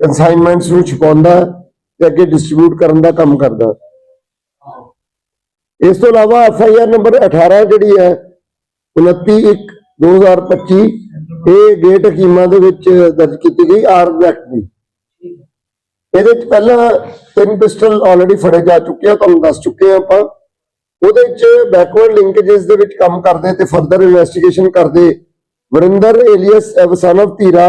Consignments ਨੂੰ ਛੁਪਾਉਂਦਾ ਤੇ ਅੱਗੇ ਡਿਸਟ੍ਰੀਬਿਊਟ ਕਰਨ ਦਾ ਕੰਮ ਕਰਦਾ। ਇਸ ਤੋਂ ਇਲਾਵਾ ਐਫ ਆਈ ਆਰ ਨੰਬਰ 18 ਜਿਹੜੀ ਹੈ 29 2025 ਇਹ ਗੇਟ ਹਕੀਮਾਂ ਦੇ ਵਿੱਚ ਦਰਜ ਕੀਤੀ ਗਈ ਆਰਮ ਐਕਟ ਦੀ। ਇਹਦੇ ਚ ਪਹਿਲਾਂ ਤਿੰਨ ਪਿਸਟਲ ਆਲਰੇਡੀ ਫੜੇ ਜਾ ਚੁੱਕੇ ਆ, ਤੁਹਾਨੂੰ ਦੱਸ ਚੁੱਕੇ ਆ ਆਪਾਂ। ਉਹਦੇ ਵਿੱਚ ਬੈਕਵਰਡ ਲਿੰਕੇजेस ਦੇ ਵਿੱਚ ਕੰਮ ਕਰਦੇ ਤੇ ਫਰਦਰ ਇਨਵੈਸਟੀਗੇਸ਼ਨ ਕਰਦੇ ਵਰਿੰਦਰ ਏਲੀਅਸ ਐਵਸਨ ਧੀਰਾ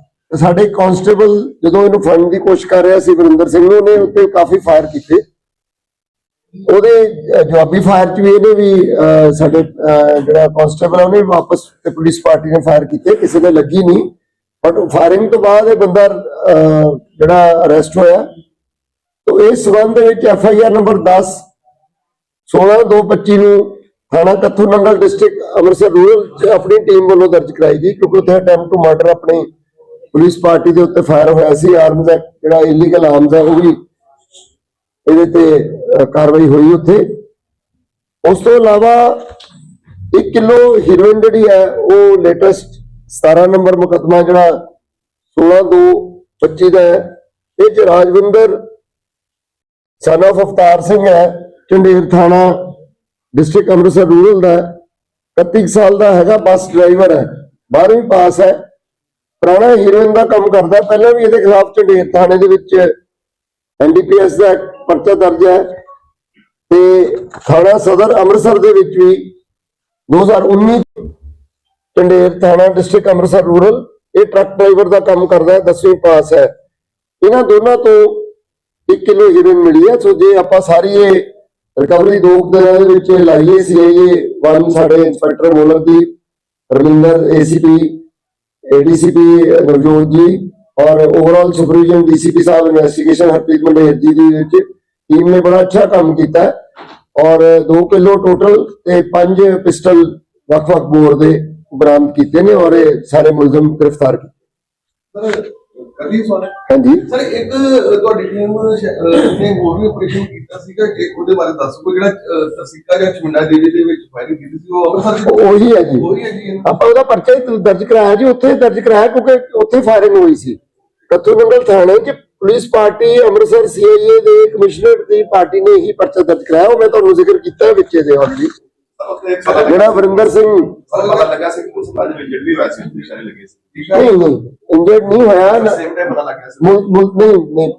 ਤੇ ਸਾਡੇ ਕਾਂਸਟੇਬਲ ਜਦੋਂ ਇਹਨੂੰ ਫੜਨ ਦੀ ਕੋਸ਼ਿਸ਼ ਕਰ ਰਿਹਾ ਸੀ, ਵਰਿੰਦਰ ਸਿੰਘ ਨੂੰ ਨੇ ਉੱਤੇ ਕਾਫੀ ਫਾਇਰ ਕੀਤੇ। ਉਹਦੇ ਜਵਾਬੀ ਫਾਇਰ ਚ ਵੀ ਇਹਨੇ ਵੀ ਸਾਡੇ ਜਿਹੜਾ ਕਾਂਸਟੇਬਲ ਉਹਨੇ ਵਾਪਸ ਤੇ ਪੁਲਿਸ ਪਾਰਟੀ ਨੇ ਫਾਇਰ ਕੀਤੇ। ਕਿਸੇ ਦੇ ਲੱਗੀ ਨਹੀਂ। ਬਟ ਫਾਇਰਿੰਗ ਤੋਂ ਬਾਅਦ ਇਹ ਬੰਦਾ ਜਿਹੜਾ ਅਰੈਸਟ ਹੋਇਆ। ਤੋ ਇਸ ਸਬੰਧ ਵਿੱਚ ਐਫ ਆਈ ਆਰ ਨੰਬਰ 10 16225 ਨੂੰ ਥਾਣਾ ਕੱਥੂ ਨੰਗਲ ਡਿਸਟ੍ਰਿਕਟ ਅੰਮ੍ਰਿਤਸਰ ਰੂਰਲ ਚ ਆਪਣੀ ਟੀਮ ਵੱਲੋਂ ਦਰਜ ਕਰਾਈ ਗਈ, ਕਿਉਂਕਿ ਉੱਥੇ ਅਟੈਂਪਟ ਟੂ ਮਰਡਰ ਆਪਣੇ ਪੁਲਿਸ ਪਾਰਟੀ ਦੇ ਉੱਤੇ ਫਾਇਰ ਹੋਇਆ ਸੀ ਆਰਮਸ ਐਕਟ ਜਿਹੜਾ ਇਲੀਗਲ ਆਰਮਸ ਹੈ ਉਹ ਵੀ ਇਹਦੇ ਤੇ ਕਾਰਵਾਈ ਹੋਈ ਉੱਥੇ। ਉਸ ਤੋਂ ਇਲਾਵਾ 1 ਕਿਲੋ ਹੀਰੋਇਨ ਜਿਹੜੀ ਹੈ, ਉਹ ਲੇਟੈਸਟ 17 ਨੰਬਰ ਮੁਕੱਦਮਾ ਜਿਹੜਾ 16 2 25 ਦਾ ਹੈ, ਇਹ ਚ ਰਾਜਵਿੰਦਰ ਸਨ of ਅਵਤਾਰ ਸਿੰਘ ਹੈ ਚੰਡੇਰ ਥਾਣਾ ਡਿਸਟ੍ਰਿਕਟ ਅੰਮ੍ਰਿਤਸਰ ਰੂਰਲ ਦਾ ਹੈ। 31 ਸਾਲ ਦਾ ਹੈਗਾ, ਬੱਸ ਡਰਾਈਵਰ ਹੈ। 12ਵੀਂ ਪਾਸ ਹੈ। ਪੁਰਾਣਾ ਹੀਰੋਇਨ ਦਾ ਕੰਮ ਕਰਦਾ, ਪਹਿਲਾਂ ਵੀ ਇਹਦੇ ਖਿਲਾਫ ਚੰਡੇਰ ਥਾਣੇ ਦੇ ਵਿੱਚ ਐਨਡੀਪੀਐਸ ਦਾ ਪਰਚਾ ਦਰਜ ਹੈ ਤੇ ਥਾਣਾ ਸਦਰ ਅੰਮ੍ਰਿਤਸਰ ਦੇ ਵਿੱਚ ਵੀ 2019 ਚੰਡੇਰ ਥਾਣਾ ਡਿਸਟ੍ਰਿਕਟ ਅੰਮ੍ਰਿਤਸਰ ਰੂਰਲ, ਇਹ ਟਰੱਕ ਡਰਾਈਵਰ ਦਾ ਕੰਮ ਕਰਦਾ ਹੈ 10ਵੀਂ ਪਾਸ ਹੈ। ਇਹਨਾਂ ਦੋਨਾਂ ਤੋਂ 1 ਕਿਲੋ ਹੀਰੋਇਨ ਮਿਲੀ ਹੈ, ਸੋ ਜੇ ਆਪਾਂ ਸਾਰੀ ਇਹ ਰਿਕਵਰੀ ਦੋ ਦਿਨਾਂ ਦੇ ਵਿੱਚ ਲਾਈਏ ਸੀਆਈਏ ਵਨ ਸਾਡੇ inspector Molardeep Raminder ACP ADCP Navjot ji ਔਰ ਓਵਰਆਲ ਸੁਪਰਵੀਜ਼ਨ ਡੀਸੀਪੀ ਸਾਹਿਬ ਇਨਵੈਸਟੀਗੇਸ਼ਨ ਹਰਪ੍ਰੀਤ ਮੰਡੇਰ ਜੀ ਦੀ ਵਿੱਚ ਟੀਮ ਨੇ ਬੜਾ ਅੱਛਾ ਕੰਮ ਕੀਤਾ ਔਰ 2 ਕਿਲੋ ਟੋਟਲ ਤੇ 5 ਪਿਸਟਲ ਵੱਖ-ਵੱਖ ਬੋਰ ਦੇ ਬਰਾਮਦ ਕੀਤੇ ਨੇ ਔਰ ਇਹ ਸਾਰੇ ਮੁਲਜ਼ਮ ਗ੍ਰਿਫਤਾਰ ਕੀਤੇ ਸਰ ਕਦੀ ਸੋਨੇ ਹਾਂਜੀ। ਸਰ ਇੱਕ ਅਹ, ਤੁਹਾਡੀ ਟੀਮ ਨੇ ਹੋਰ ਵੀ ਆਪਰੇਸ਼ਨ ਕੀਤਾ ਸੀਗਾ ਕਿ ਉਹਦੇ ਬਾਰੇ ਦੱਸੋ ਜਿਹੜਾ ਅਹ, ਤਸੀਕਾ ਜਾਂ ਚਮਿੰਡਾ ਡੇਰੇ ਦੇ ਵਿੱਚ ਫਾਇਰਿੰਗ ਕੀਤੀ ਸੀ ਉਹ ਅੰਮ੍ਰਿਤਸਰ ਉਹ- ਉਹੀ ਹੈ ਜੀ। ਉਹੀ ਹੈ ਜੀ। ਇਹਨੂੰ। ਆਪਾਂ ਉਹਦਾ ਪਰਚਾ ਹੀ ਦਰਜ ਕਰਾਇਆ ਜੀ ਉੱਥੇ ਦਰਜ ਕਰਾਇਆ ਕਿਉਂਕਿ ਉੱਥੇ ਫਾਇਰਿੰਗ ਹੋਈ ਸੀ। ਕੱਥੂ ਨੰਗਲ ਥਾਣੇ 'ਚ ਪੁਲਿਸ ਪਾਰਟੀ ਅੰਮ੍ਰਿਤਸਰ ਸੀਆਈਏ ਦੇ ਕਮਿਸ਼ਨਰ ਦੀ ਪਾਰਟੀ ਨੇ ਹੀ ਪਰਚਾ ਦਰਜ ਕਰਾਇਆ ਉਹ ਮੈਂ ਤੁਹਾਨੂੰ ਜ਼ਿਕਰ ਕੀਤਾ ਵਿੱਚ ਦੇ ਆਲਰੇਡੀ ਜਿਹੜਾ ਵਰਿੰਦਰ ਸਿੰਘ? ਪਤਾ ਲੱਗਾ ਸੀ ਕਿ ਉਸ ਬਾਅਦ ਵਿੱਚ ਜਿਹੜੀ ਹੋਇਆ ਸੀ ਨਿਸ਼ਾਨੇ ਲੱਗੇ ਸੀ। ਹੈ ਨਹੀਂ ਨਹੀਂ ਇੰਜਰਡ ਨਹੀਂ ਹੋਇਆ ਨਾ- ਸੇਮ ਟਾਈਮ ਪਤਾ ਲੱਗਾ ਸੀ। ਨਹੀਂ ਨਹੀਂ।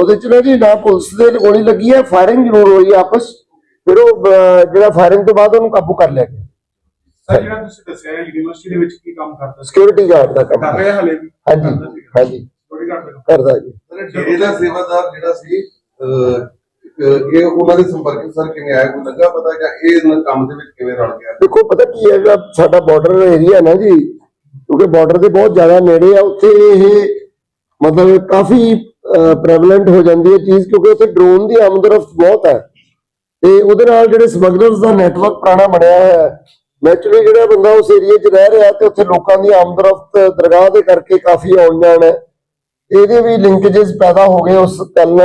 ਉਹਦੇ ਚ ਨਾ ਜੀ ਨਾ ਪੁਲਿਸ ਦੇ ਗੋਲੀ ਲੱਗੀ ਹੈ ਫਾਇਰਿੰਗ ਜ਼ਰੂਰ ਹੋਈ ਹੈ ਆਪਸ। ਫਿਰ ਉਹ ਜਿਹੜਾ ਫਾਇਰਿੰਗ ਤੋਂ ਬਾਅਦ ਉਹਨੂੰ ਕਾਬੂ ਕਰ ਲਿਆ ਗਿਆ। ਸਰ ਜਿਹੜਾ ਤੁਸੀਂ ਦੱਸਿਆ ਹੈ ਯੂਨੀਵਰਸਿਟੀ ਦੇ ਵਿੱਚ ਕੀ ਕੰਮ ਕਰਦਾ ਸੀ? ਸਿਕਿਉਰਿਟੀ ਗਾਰਡ ਦਾ ਕੰਮ। ਕਰ ਰਿਹਾ ਹਲੇ? ਵੀ ਹਾਂਜੀ ਹਾਂਜੀ। ਥੋੜੀ ਘੱਟ ਦਾ ਕਰਦਾ ਜੀ। ਸਰ ਡੇਰੇ ਦਾ ਸੇਵਾਦਾਰ ਜਿਹੜਾ ਸੀ ਇਹ ਉਹਨਾਂ ਦੇ ਸੰਪਰਕ ਸਰ ਕਿਵੇਂ ਆਇਆ, ਕੋਈ ਲੱਗਾ ਪਤਾ ਕਿ ਇਹ ਇਹਨਾਂ ਕੰਮ ਦੇ ਵਿੱਚ ਕਿਵੇਂ ਰਲ ਗਿਆ? ਦੇਖੋ, ਪਤਾ ਕੀ ਹੈ ਸਾਡਾ ਬਾਰਡਰ ਏਰੀਆ ਨਾ ਜੀ, ਕਿਉਂਕਿ ਬਾਰਡਰ ਦੇ ਬਹੁਤ ਜ਼ਿਆਦਾ ਨੇੜੇ ਆ, ਉੱਥੇ ਇਹ ਮਤਲਬ ਕਾਫੀ ਪ੍ਰੈਵਲੈਂਟ ਹੋ ਜਾਂਦੀ ਹੈ ਚੀਜ਼, ਕਿਉਂਕਿ ਉੱਥੇ ਡਰੋਨ ਦੀ ਆਮਦ ਬਹੁਤ ਹੈ। ਤੇ ਉਹਦੇ ਨਾਲ ਜਿਹੜੇ ਸਮਗਲਰਸ ਦਾ ਨੈਟਵਰਕ ਪੁਰਾਣਾ ਬਣਿਆ ਹੋਇਆ ਹੈ ਨੈਚੁਰਲੀ ਜਿਹੜਾ ਬੰਦਾ ਉਸ ਏਰੀਆ 'ਚ ਰਹਿ ਰਿਹਾ ਤੇ ਉੱਥੇ ਲੋਕਾਂ ਦੀ ਆਮਦ ਦਰਗਾਹ ਦੇ ਕਰਕੇ ਕਾਫੀ ਆਉਣ ਜਾਣ ਹੈ। ਇਹਦੇ ਵੀ ਲਿੰਕੇजेस ਪੈਦਾ ਹੋ ਗਏ ਉਸ ਗੱਲ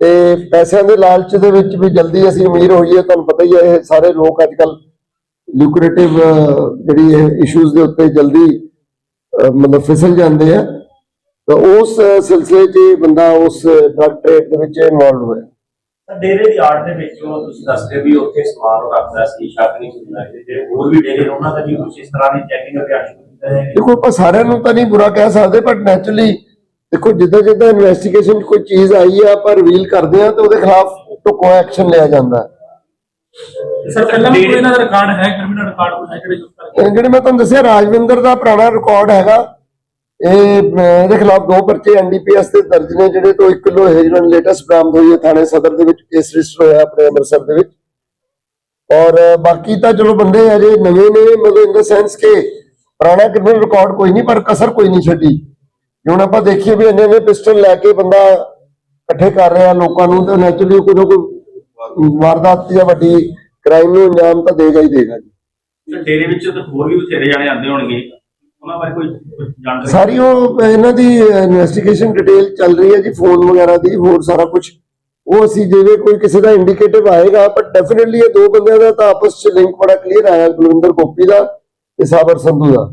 ਤੇ ਪੈਸਿਆਂ ਦੇ ਲਾਲਚ ਦੇ ਵਿੱਚ ਵੀ ਜਲਦੀ ਅਸੀਂ ਅਮੀਰ ਹੋਈਏ ਤੁਹਾਨੂੰ ਪਤਾ ਹੀ ਹੈ ਇਹ ਸਾਰੇ ਲੋਕ ਅੱਜ ਕੱਲ ਲੂਕਰੇਟਿਵ ਜਿਹੜੀ ਇਹ ਇਸ਼ੂਜ਼ ਦੇ ਉੱਤੇ ਜਲਦੀ ਮਤਲਬ ਫਿਸਲ ਜਾਂਦੇ ਆ। ਤਾਂ ਉਸ ਸਿਲਸਿਲੇ 'ਚ ਬੰਦਾ ਉਸ ਡਰਗ ਟ੍ਰੇਡ ਦੇ ਵਿੱਚ ਇਨਵੋਲਡ ਹੋਇਆ। ਡੇਰੇ ਦੀ ਆੜ ਦੇ ਵਿੱਚ ਤੁਸੀਂ ਦੱਸਦੇ ਵੀ ਉੱਥੇ ਸਮਾਨ ਰੱਖਦਾ ਸੀ ਸ਼ੱਕ ਨਹੀਂ ਹੁੰਦਾ ਜਿਹੜੇ ਹੋਰ ਵੀ ਡੇਰੇ ਉਹਨਾਂ ਦਾ ਵੀ ਕੁਝ ਇਸ ਤਰ੍ਹਾਂ ਦੀ ਚੈਕਿੰਗ ਹੈ ਦੇਖੋ ਆਪਾਂ ਸਾਰਿਆਂ ਨੂੰ ਤਾਂ ਨਹੀਂ ਬੁਰਾ ਕਹਿ ਸਕਦੇ ਬਟ ਨੈਚੁਰਲੀ ਦੇਖੋ ਜਿੱਦਾਂ ਜਿੱਦਾਂ ਇਨਵੈਸਟੀਗੇਸ਼ਨ ਕੋਈ ਚੀਜ਼ ਆਈ ਆ ਆਪਾਂ ਰਿਵੀਲ ਕਰਦੇ ਆ ਤੇ ਉਹਦੇ ਖਿਲਾਫ ਢੁਕਵਾਂ ਐਕਸ਼ਨ ਲਿਆ ਜਾਂਦਾ। ਹੈ ਸਰ ਪਹਿਲਾਂ ਵੀ ਕੋਈ ਇਹਨਾਂ ਦਾ ਰਿਕਾਰਡ ਹੈ ਕ੍ਰਿਮੀਨਲ ਰਿਕਾਰਡ ਕੋਈ ਹੈ ਜਿਹੜੇ ਚੁੱਕ ਇਹ ਜਿਹੜੇ ਮੈਂ ਤੁਹਾਨੂੰ ਦੱਸਿਆ ਰਾਜਵਿੰਦਰ ਦਾ ਪੁਰਾਣਾ ਰਿਕਾਰਡ ਹੈਗਾ। ਇਹ ਇਹਦੇ ਖਿਲਾਫ ਦੋ ਪਰਚੇ ਐਨਡੀਪੀਐਸ ਦੇ ਦਰਜ ਨੇ ਜਿਹੜੇ ਤੋਂ 1 ਕਿਲੋ ਹੈਰੋਇਨ ਲੇਟੈਸਟ ਬਰਾਮਦ ਹੋਈ ਹੈ ਥਾਣੇ ਸਦਰ ਦੇ ਵਿੱਚ ਕੇਸ ਰਜਿਸਟਰ ਹੋਇਆ ਆਪਣੇ ਅੰਮ੍ਰਿਤਸਰ ਦੇ ਵਿੱਚ। ਔਰ ਬਾਕੀ ਤਾਂ ਚਲੋ ਬੰਦੇ ਅਜੇ ਨਵੇਂ ਨੇ ਮਤਲਬ ਇਨ ਦਾ ਸੈਂਸ ਕਿ ਪੁਰਾਣਾ ਕ੍ਰਿਮੀਨਲ ਰਿਕਾਰਡ ਕੋਈ ਨਹੀਂ ਪਰ ਕਸਰ ਕੋਈ ਨਹੀਂ ਛੱਡੀ। ਹੁਣ ਆਪਾਂ ਦੇਖੀਏ ਵੀ ਇੰਨੇ ਇੰਨੇ ਪਿਸਟਲ ਲੈ ਕੇ ਬੰਦਾ ਇਕੱਠੇ ਕਰ ਰਿਹਾ ਲੋਕਾਂ ਨੂੰ ਤੇ ਨੈਚੁਰਲੀ ਕੋਈ ਨਾ ਕੋਈ ਵਾਰਦਾਤ ਜਾਂ ਵੱਡੀ ਕ੍ਰਾਈਮ ਨੂੰ ਅੰਜਾਮ ਤਾਂ ਦੇਗਾ ਹੀ ਦੇਗਾ ਜੀ। ਡੇਰੇ ਵਿੱਚ ਤਾਂ ਹੋਰ ਵੀ ਬਥੇਰੇ ਜਾਣੇ ਆਉਂਦੇ ਹੋਣਗੇ। ਉਹਨਾਂ ਬਾਰੇ ਕੋਈ ਕੋਈ ਜਾਣਕਾਰੀ? ਸਾਰੀ ਉਹ ਇਹਨਾਂ ਦੀ ਇਨਵੈਸਟੀਗੇਸ਼ਨ ਡਿਟੇਲ ਚੱਲ ਰਹੀ ਹੈ ਜੀ ਫੋਨ ਵਗੈਰਾ ਦੀ ਹੋਰ ਸਾਰਾ ਕੁਝ ਉਹ ਅਸੀਂ ਜਿਵੇਂ ਕੋਈ ਕਿਸੇ ਦਾ ਇੰਡੀਕੇਟਿਵ ਆਏਗਾ ਪਰ ਡੈਫੀਨਿਟਲੀ ਇਹ ਦੋ ਬੰਦਿਆਂ ਦਾ ਤਾਂ ਆਪਸ ਚ ਲਿੰਕ ਬੜਾ ਕਲੀਅਰ ਆਇਆ ਬਲਵਿੰਦਰ ਗੋਪੀ ਦਾ ਤੇ ਸਾਬਰ ਸੰਧੂ ਦਾ।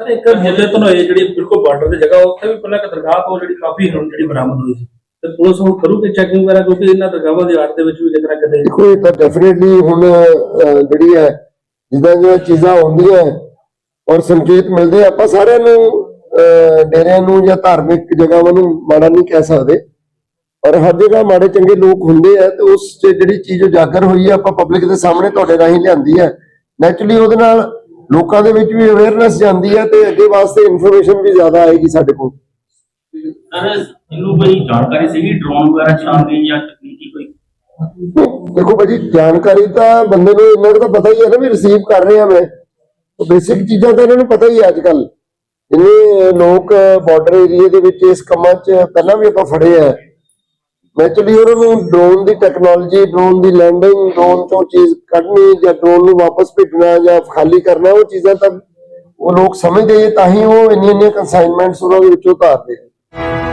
ਸਰ, ਇੱਕ ਮੁੱਲੇ ਤੋਂ ਹੋਏ ਜਿਹੜੀ ਬਿਲਕੁਲ ਬਾਰਡਰ ਦੀ ਜਗ੍ਹਾ, ਉੱਥੇ ਵੀ ਪਹਿਲਾਂ ਇੱਕ ਤੋਂ ਜਿਹੜੀ ਕਾਫੀ ਹੀਰੋਇਨ ਜਿਹੜੀ ਬਰਾਮਦ ਹੋਈ ਸੀ। ਤੇ ਪੁਲਿਸ ਹੁਣ ਕਰੂਗੀ ਚੈਕਿੰਗ ਵਗੈਰਾ, ਕਿਉਂਕਿ ਇਹਨਾਂ ਦਰਗਾਹਾਂ ਦੀ ਆੜ ਦੇ ਵਿੱਚ ਵੀ ਕਿਤੇ ਕਿਤੇ ਦੇਖੋ, ਇਹ ਤਾਂ ਡੈਫੀਨਿਟਲੀ ਹੁਣ ਜਿਹੜੀ ਹੈ, ਜਿੱਦਾਂ ਜਿਹੀਆਂ ਚੀਜ਼ਾਂ ਹੁੰਦੀਆਂ ਔਰ ਸੰਕੇਤ ਮਿਲਦੇ ਆਪਾਂ ਸਾਰਿਆਂ ਨੂੰ ਡੇਰਿਆਂ ਨੂੰ ਜਾਂ ਧਾਰਮਿਕ ਜਗ੍ਹਾਵਾਂ ਨੂੰ ਮਾੜਾ ਨਹੀਂ ਕਹਿ ਸਕਦੇ। ਪਰ ਹਰ ਜਗ੍ਹਾ ਮਾੜੇ ਚੰਗੇ ਲੋਕ ਹੁੰਦੇ ਆ, ਤੇ ਉਸ 'ਚ ਜਿਹੜੀ ਚੀਜ਼ ਉਜਾਗਰ ਹੋਈ ਹੈ ਆਪਾਂ ਪਬਲਿਕ ਦੇ ਸਾਹਮਣੇ ਤੁਹਾਡੇ ਰਾਹੀਂ ਲਿਆਂਦੀ ਹੈ ਨੈਚੁਰਲੀ ਉਹਦੇ ਨਾਲ ਲੋਕਾਂ ਦੇ ਵਿੱਚ ਵੀ ਅਵੇਅਰਨੈਸ ਜਾਂਦੀ ਹੈ ਤੇ ਅੱਗੇ ਵਾਸਤੇ ਇਨਫੋਰਮੇਸ਼ਨ ਵੀ ਜ਼ਿਆਦਾ ਆਏਗੀ ਸਾਡੇ ਕੋਲ। ਸਰ ਇਹਨੂੰ ਕੋਈ ਜਾਣਕਾਰੀ ਸੀਗੀ ਡਰੋਨ ਵਗੈਰਾ ਚਲਾਉਣ ਦੀ ਜਾਂ ਤਕਨੀਕੀ ਕੋਈ? ਦੇਖੋ ਭਾਜੀ ਜਾਣਕਾਰੀ ਤਾਂ ਬੰਦੇ ਨੂੰ ਕੁ ਤਾਂ ਪਤਾ ਹੀ ਹੈ ਨਾ ਵੀ ਰਿਸੀਵ ਕਰ ਰਹੇ ਆ ਮੈਂ ਬੇਸਿਕ ਚੀਜ਼ਾਂ ਤਾਂ ਇਹਨਾਂ ਨੂੰ ਪਤਾ ਹੀ ਹੈ ਅੱਜ ਕੱਲ ਜਿੰਨੇ ਲੋਕ ਬਾਰਡਰ ਏਰੀਆ ਦੇ ਵਿੱਚ ਇਸ ਕੰਮਾਂ 'ਚ ਪਹਿਲਾਂ ਵੀ ਆਪਾਂ ਫੜੇ ਆ। ਨੈਚੁਰਲੀ ਉਹਨਾਂ ਨੂੰ ਡਰੋਨ ਦੀ ਟੈਕਨੋਲੋਜੀ ਡਰੋਨ ਦੀ ਲੈਂਡਿੰਗ ਡਰੋਨ ਤੋਂ ਚੀਜ਼ ਕੱਢਣੀ ਜਾਂ ਡਰੋਨ ਨੂੰ ਵਾਪਸ ਭੇਜਣਾ ਜਾਂ ਖਾਲੀ ਕਰਨਾ, ਉਹ ਚੀਜ਼ਾਂ ਤਾਂ ਉਹ ਲੋਕ ਸਮਝਦੇ ਤਾਂ ਹੀ ਉਹ ਇੰਨੀਆਂ ਇੰਨੀਆਂ ਕਨਸਾਈਨਮੈਂਟਸ ਉਹਨਾਂ ਦੇ ਵਿੱਚੋਂ ਉਤਾਰਦੇ ਆ।